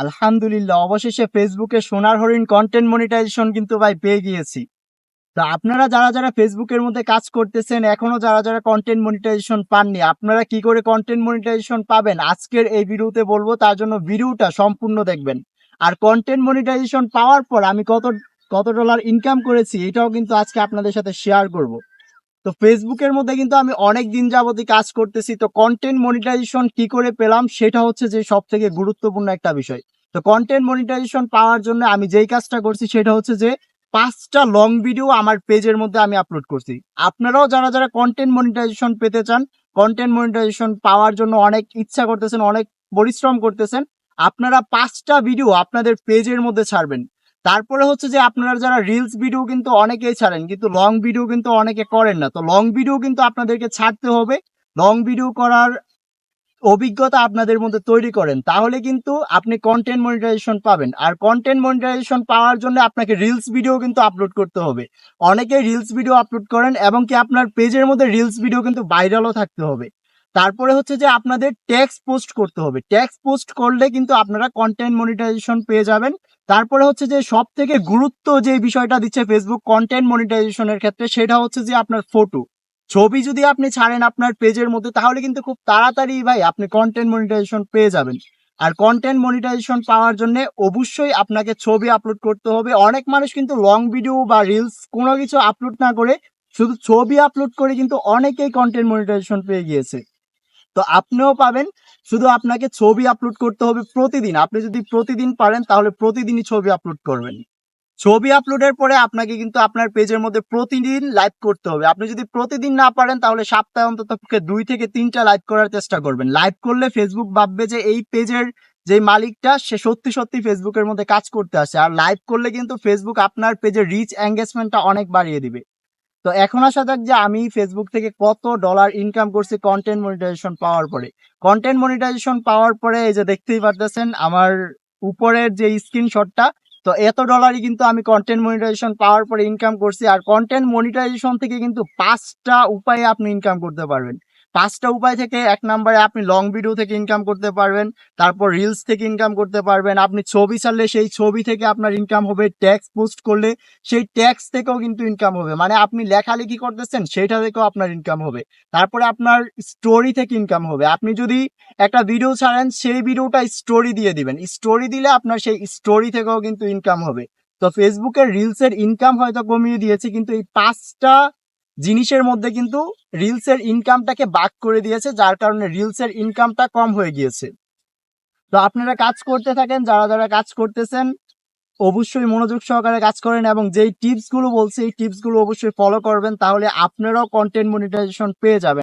আলহামদুলিল্লাহ, অবশেষে ফেসবুকে সোনার হরিণ কন্টেন্ট মনিটাইজেশন কিন্তু ভাই পেয়ে গিয়েছি। তো আপনারা যারা যারা ফেসবুকের মধ্যে কাজ করতেছেন, এখনও যারা যারা কন্টেন্ট মনিটাইজেশন পাননি, আপনারা কি করে কন্টেন্ট মনিটাইজেশন পাবেন? আজকের এই ভিডিওতে বলব, তার জন্য ভিডিওটা সম্পূর্ণ দেখবেন। আর কন্টেন্ট মনিটাইজেশন পাওয়ার পর আমি কত কত ডলার ইনকাম করেছি, এটাও কিন্তু আজকে আপনাদের সাথে শেয়ার করব। তো ফেসবুকের মধ্যে কিন্তু আমি অনেক দিন যাবতই কাজ করতেছি। তো কন্টেন্ট মনিটাইজেশন কি করে পেলাম সেটা হচ্ছে যে সব থেকে গুরুত্বপূর্ণ একটা বিষয়। তো কন্টেন্ট মনিটাইজেশন পাওয়ার জন্য আমি যেই কাজটা করছি সেটা হচ্ছে যে পাঁচটা লং ভিডিও আমার পেজের মধ্যে আমি আপলোড করছি। আপনারাও যারা যারা কন্টেন্ট মনিটাইজেশন পেতে চান কন্টেন্ট মনিটাইজেশন পাওয়ার জন্য অনেক ইচ্ছা করতেছেন, অনেক পরিশ্রম করতেছেন, আপনারা পাঁচটা ভিডিও আপনাদের পেজের মধ্যে ছাড়বেন। তারপরে হচ্ছে যে আপনারা যারা রিলস ভিডিও কিন্তু অনেকেই ছাড়েন, কিন্তু লং ভিডিও কিন্তু অনেকে করেন না। তো লং ভিডিও কিন্তু আপনাদেরকে ছাড়তে হবে। লং ভিডিও করার অভিজ্ঞতা আপনাদের মধ্যে তৈরি করেন। তাহলে কিন্তু আপনি কন্টেন্ট মনিটাইজেশন পাবেন। আর কন্টেন্ট মনিটাইজেশন পাওয়ার জন্য আপনাকে রিলস ভিডিও কিন্তু আপলোড করতে হবে। অনেকে রিলস ভিডিও আপলোড করেন এবং কি আপনার পেজের মধ্যে রিলস ভিডিও কিন্তু ভাইরালও থাকতে হবে। তারপরে হচ্ছে যে আপনাদের ট্যাক্স পোস্ট করতে হবে। ট্যাক্স পোস্ট করলে কিন্তু আপনারা কন্টেন্ট মনিটাইজেশন পেয়ে যাবেন। তারপরে হচ্ছে যে সব থেকে গুরুত্ব যে বিষয়টা দিচ্ছে ফেসবুক কন্টেন্ট মনিটাইজেশনের ক্ষেত্রে সেটা হচ্ছে যে আপনার ফটো ছবি যদি আপনি ছাড়েন আপনার পেজের মধ্যে, তাহলে কিন্তু খুব তাড়াতাড়ি ভাই আপনি কন্টেন্ট মনিটাইজেশন পেয়ে যাবেন। আর কন্টেন্ট মনিটাইজেশন পাওয়ার জন্য অবশ্যই আপনাকে ছবি আপলোড করতে হবে। অনেক মানুষ কিন্তু লং ভিডিও বা রিলস কোনো কিছু আপলোড না করে, শুধু ছবি আপলোড করে কিন্তু অনেকেই কন্টেন্ট মনিটাইজেশন পেয়ে গিয়েছে। তো আপনিও পাবেন। শুধু আপনাকে ছবি আপলোড করতে হবে প্রতিদিন। আপনি যদি প্রতিদিন পারেন, তাহলে প্রতিদিনই ছবি আপলোড করবেন। ছবি আপলোডের পরে আপনাকে কিন্তু আপনার পেজের মধ্যে প্রতিদিন লাইভ করতে হবে। আপনি যদি প্রতিদিন না পারেন, তাহলে সপ্তাহে অন্তত দুই থেকে তিনটা লাইভ করার চেষ্টা করবেন। লাইভ করলে ফেসবুক ভাববে যে এই পেজের যে মালিকটা, সে সত্যি সত্যি ফেসবুকের মধ্যে কাজ করতে আসে আর লাইভ করলে কিন্তু ফেসবুক আপনার পেজের রিচ এঙ্গেজমেন্টটা অনেক বাড়িয়ে দিবে। তো এখন আসা যাক যে আমি ফেসবুক থেকে কত ডলার ইনকাম করছি কন্টেন্ট মনিটাইজেশন পাওয়ার পরে। কন্টেন্ট মনিটাইজেশন পাওয়ার পরে এই যে দেখতেই পারতেছেন, আমার উপরের যে স্ক্রিনশটটা তো এত ডলারই কিন্তু আমি কন্টেন্ট মনিটাইজেশন পাওয়ার পরে ইনকাম করছি। আর কন্টেন্ট মনিটাইজেশন থেকে কিন্তু পাঁচটা উপায়ে আপনি ইনকাম করতে পারবেন। পাঁচটা উপায় থেকে এক নম্বরে আপনি লং ভিডিও থেকে ইনকাম করতে পারবেন, তারপর রিলস থেকে ইনকাম করতে পারবেন, আপনি ছবি ছাড়লে সেই ছবি থেকে আপনার ইনকাম হবে ট্যাক্স পোস্ট করলে সেই ট্যাক্স থেকেও কিন্তু ইনকাম হবে মানে আপনি লেখালেখি করতেছেন সেটা থেকেও আপনার ইনকাম হবে, তারপরে আপনার স্টোরি থেকে ইনকাম হবে, আপনি যদি একটা ভিডিও ছাড়েন সেই ভিডিওটা স্টোরি দিয়ে দিবেন স্টোরি দিলে আপনার সেই স্টোরি থেকেও কিন্তু ইনকাম হবে, তো ফেসবুকের রিলসের ইনকাম হয়তো কমিয়ে দিয়েছে, কিন্তু এই পাঁচটা জিনিসের মধ্যে কিন্তু রিলসের ইনকামটাকে বাক করে দিয়েছে, যার কারণে রিলসের ইনকামটা কম হয়ে গিয়েছে। তো আপনারা কাজ করতে থাকেন, যারা যারা কাজ করতেছেন, অবশ্যই মনোযোগ সহকারে কাজ করেন এবং যেই টিপসগুলো বলছে, এই টিপসগুলো অবশ্যই ফলো করবেন, তাহলে আপনারাও কন্টেন্ট মনিটাইজেশন পেয়ে যাবেন।